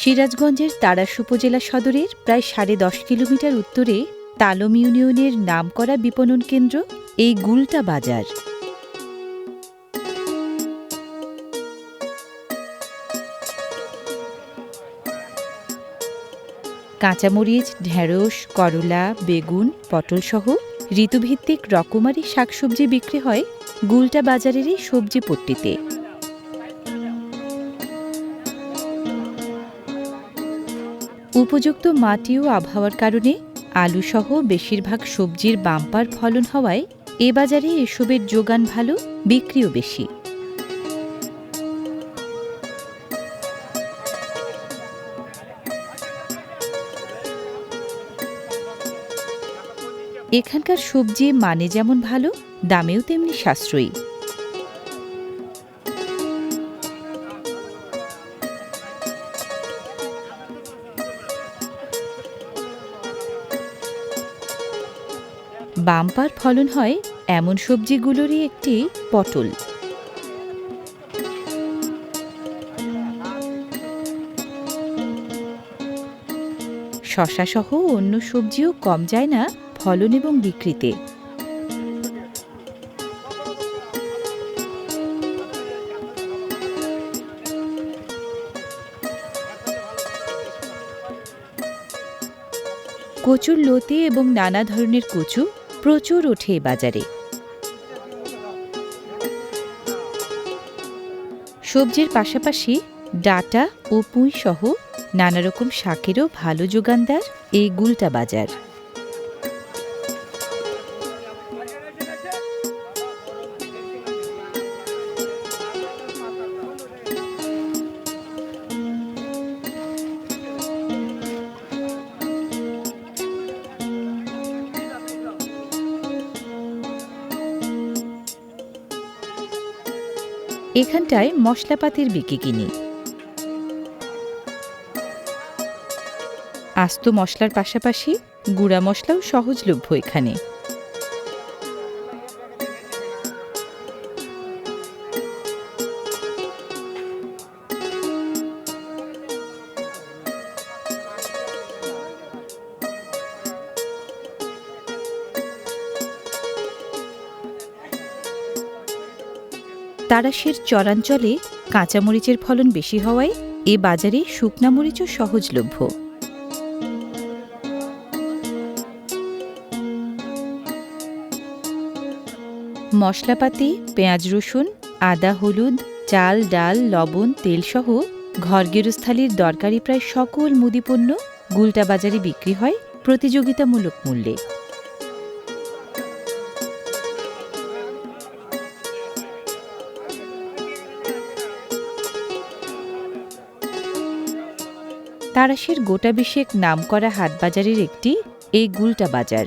সিরাজগঞ্জের তাড়াশ উপজেলা সদরের প্রায় সাড়ে দশ কিলোমিটার উত্তরে তালম ইউনিয়নের নামকরা বিপণন কেন্দ্র, এই গুলটা বাজার। কাঁচামরিচ, ঢেঁড়স, করলা, বেগুন, পটলসহ ঋতুভিত্তিক রকমারি শাকসবজি বিক্রি হয় গুলটা বাজারের এই সবজি পট্টিতে। উপযুক্ত মাটি ও আবহাওয়ার কারণে আলুসহ বেশিরভাগ সবজির বাম্পার ফলন হওয়ায় এ বাজারে এসবের যোগান ভালো, বিক্রিও বেশি। এখানকার সবজি মানে যেমন ভালো, দামেও তেমনি সাশ্রয়ী। বাম্পার ফলন হয় এমন সবজিগুলোরই একটি পটল। শশাসহ অন্য সবজিও কম যায় না ফলন এবং বিক্রিতে। কচুর লতি এবং নানা ধরনের কচু প্রচুর ওঠে বাজারে। সবজির পাশাপাশি ডাটা ও পুঁই সহ নানা রকম শাকেরও ভালো যোগানদার এই গুলটা বাজার। এখানটায় মশলাপাতির বিকি কিনি। আস্ত মশলার পাশাপাশি গুঁড়া মশলাও সহজলভ্য এখানে। তারাশের চরাঞ্চলে কাঁচামরিচের ফলন বেশি হওয়ায় এ বাজারে শুকনা মরিচও সহজলভ্য। মশলাপাতি, পেঁয়াজ রসুন, আদা, হলুদ, চাল, ডাল, লবণ, তেলসহ ঘর গেরস্থালির দরকারি প্রায় সকল মুদিপণ্য গুলটা বাজারে বিক্রি হয় প্রতিযোগিতামূলক মূল্যে। তারাশের গোটা বিশেক নামকরা হাটবাজারের একটি, এই গুলটা বাজার।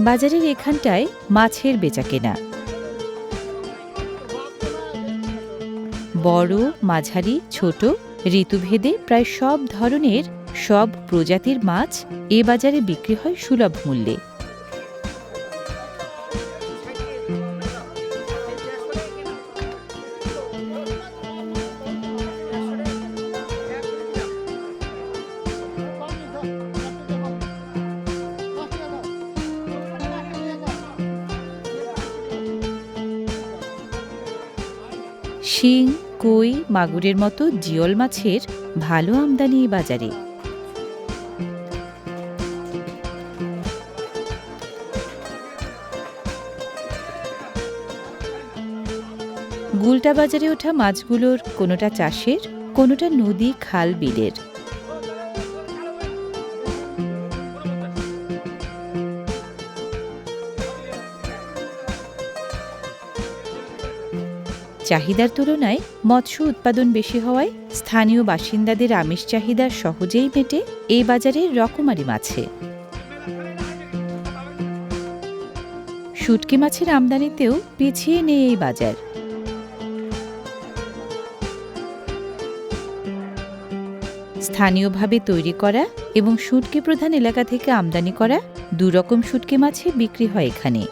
বাজারের এখানটায় মাছের বেচা কেনা। বড়, মাঝারি, ছোট, ঋতুভেদে প্রায় সব ধরনের, সব প্রজাতির মাছ এ বাজারে বিক্রি হয় সুলভ মূল্যে। শিং, কই, মাগুরের মতো জিয়ল মাছের ভালো আমদানি বাজারে। গুলটা বাজারে ওঠা মাছগুলোর কোনোটা চাষের, কোনোটা নদী, খাল, বিলের। চাহিদার তুলনায় মৎস্য উৎপাদন বেশি হওয়ায় স্থানীয় বাসিন্দাদের আমিষ চাহিদা সহজেই মেটে এই বাজারের রকমারি মাছে। শুটকি মাছের আমদানিতেও পিছিয়ে নেই এই বাজার। স্থানীয়ভাবে তৈরি করা এবং শুটকি প্রধান এলাকা থেকে আমদানি করা দুরকম শুটকি মাছে বিক্রি হয় এখানে।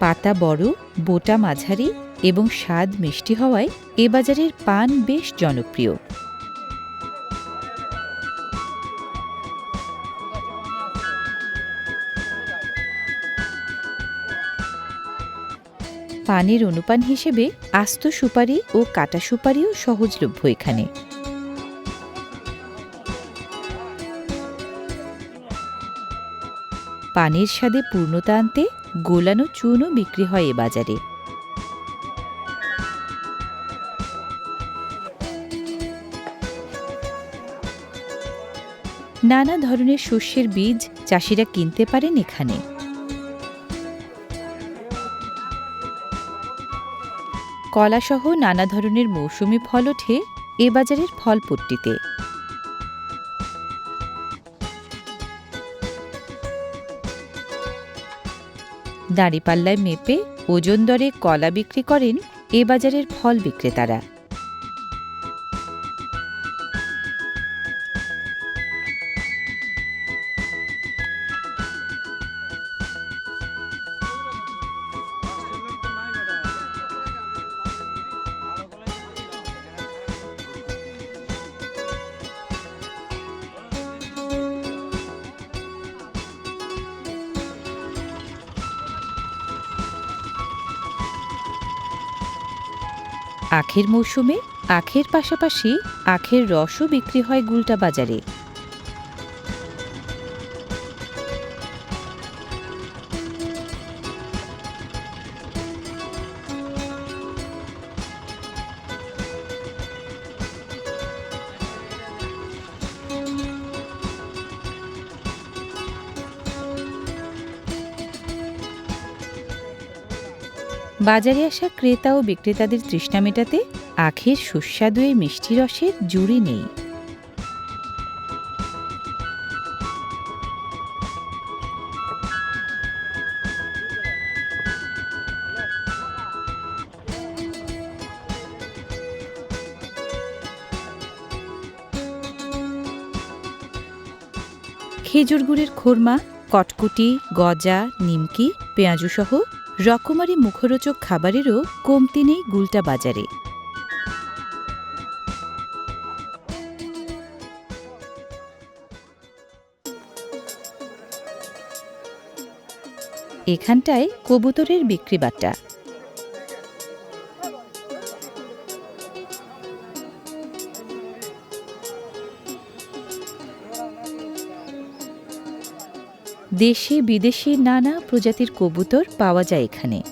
পাতা বড়, বোটা মাঝারি এবং স্বাদ মিষ্টি হওয়ায় এ বাজারের পান বেশ জনপ্রিয়। পানের অনুপান হিসেবে আস্ত সুপারি ও কাটা সুপারিও সহজলভ্য এখানে। পানের স্বাদে পূর্ণতা আনতে গোলানো চুনও বিক্রি হয় এ বাজারে। নানা ধরনের শস্যের বীজ চাষিরা কিনতে পারেন এখানে। কলাসহ নানা ধরনের মৌসুমি ফল ওঠে এ বাজারের ফলপট্টিতে। দাঁড়িপাল্লায় মেপে ওজন দরে কলা বিক্রি করেন এ বাজারের ফল বিক্রেতারা। আখের মৌসুমে আখের পাশাপাশি আখের রসও বিক্রি হয় গুলটা বাজারে। বাজারে আসা ক্রেতা ও বিক্রেতাদের তৃষ্ণা মেটাতে আখের সুস্বাদু এই মিষ্টি রসের জুড়ি নেই। খেজুর গুড়ের খোরমা, কটকুটি, গজা, নিমকি পেঁয়াজু সহ রকমারি মুখরোচক খাবারেরও কমতি নেই গুলটা বাজারে। এখানটায় কবুতরের বিক্রি দেশি বিদেশি নানা প্রজাতির কবুতর পাওয়া যায় এখানে।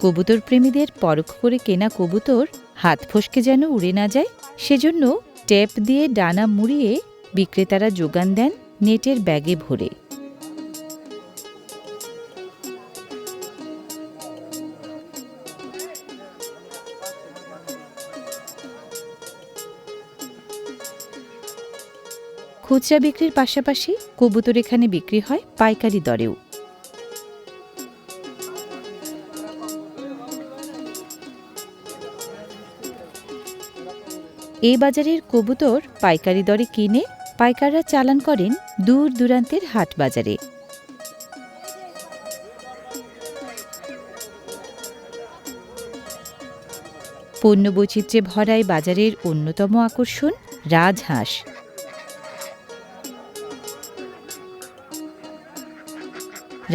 কবুতর প্রেমীদের পরখ করে কেনা কবুতর হাত ফসকে যেন উড়ে না যায়, সেজন্য ট্যাপ দিয়ে ডানা মুড়িয়ে বিক্রেতারা যোগান দেন নেটের ব্যাগে ভরে। খুচরা বিক্রির পাশাপাশি কবুতর এখানে বিক্রি হয় পাইকারি দরেও। এই বাজারের কবুতর পাইকারি দরে কিনে পাইকাররা চালান করেন দূর দূরান্তের হাট বাজারে। পণ্য বৈচিত্র্যে ভরায় বাজারের অন্যতম আকর্ষণ রাজহাঁস।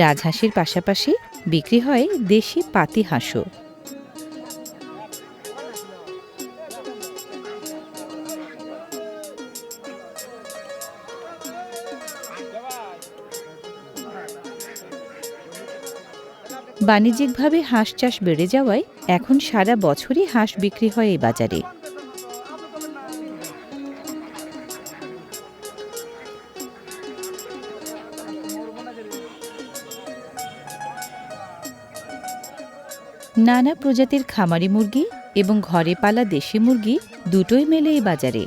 রাজহাঁসের পাশাপাশি বিক্রি হয় দেশি পাতি হাঁসও। বাণিজ্যিকভাবে হাঁস চাষ বেড়ে যাওয়ায় এখন সারা বছরই হাঁস বিক্রি হয় এই বাজারে। নানা প্রজাতির খামারি মুরগি এবং ঘরে পালা দেশি মুরগি দুটোই মেলে এই বাজারে।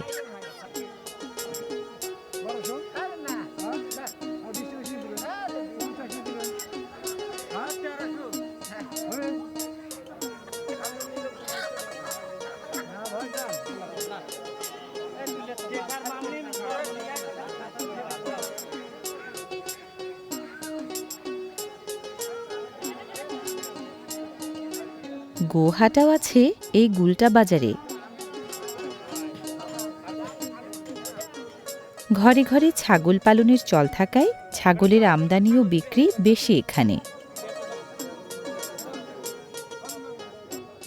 গোহাটাও আছে এই গুলটা বাজারে। ঘরে ঘরে ছাগল পালনের চল থাকায় ছাগলের আমদানি ও বিক্রি বেশি এখানে।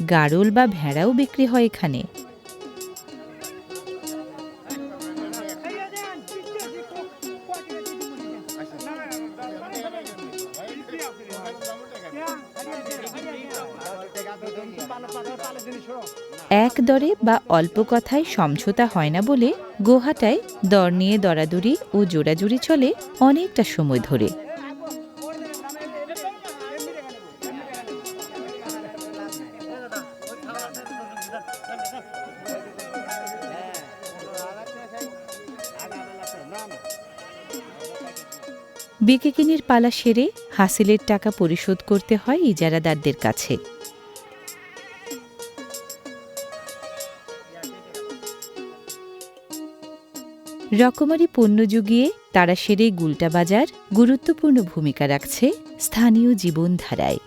গাড়ল বা ভেড়াও বিক্রি হয় এখানে। দরে বা অল্প কথায় সমঝোতা হয় না বলে গোহাটায় দর নিয়ে দরাদরি ও জোড়াজুড়ি চলে অনেকটা সময় ধরে। বিকেকিনির পালা সেরে হাসিলের টাকা পরিশোধ করতে হয় ইজারাদারদের কাছে। রকমারি পণ্য যুগিয়ে তারা সেরে গুলটা বাজার গুরুত্বপূর্ণ ভূমিকা রাখছে স্থানীয় জীবনধারায়।